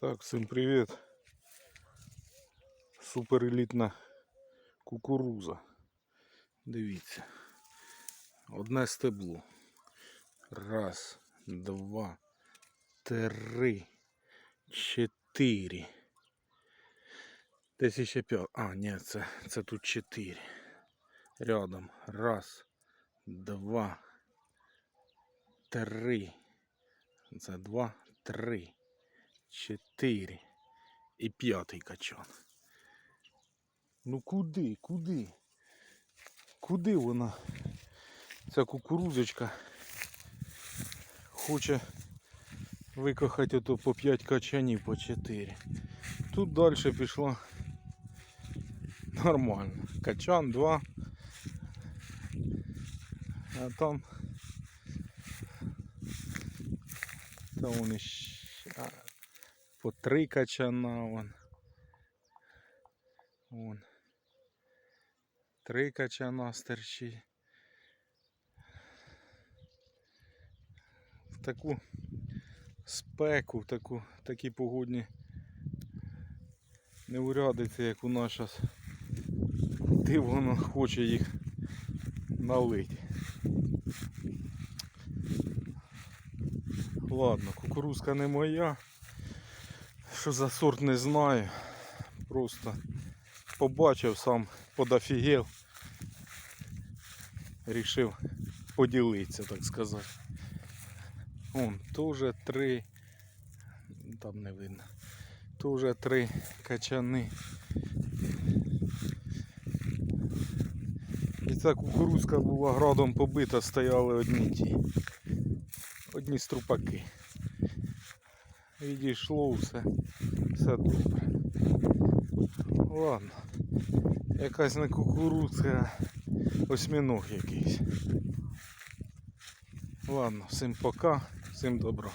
Так, всім привіт. Суперелітна кукуруза. Дивіться. Одне стебло. Раз, два, три, чотири. Десь ще п'ять. А, ні, це, це тут чотири. Рядом. Раз, два, три. Це два, три. Чотири. І п'ятий качан. Ну куди, куди? Куди вона? Ця кукурузочка хоче викохати ото по 5 качанів, по 4. Тут далі пішло нормально. Качан 2. А там там вони ще по 3 качана вон. Вон. Три качана стерчить. В таку спеку, в таку, такі погодні неурядиці, як у нас зараз. Куди воно хоче їх налити. Ладно, кукурузка не моя. Що за сорт не знаю. Просто побачив сам, подафігел. Рішив поділитися, так сказати. Вон, теж три. Там не видно. Теж три качани. І ця кукурузка була градом побита, стояли одні ті. Одні струпаки. Відійшло все. Все добре. Ладно. Якась не кукурудзка, а осьміног якийсь. Ладно, всім пока, всім добра.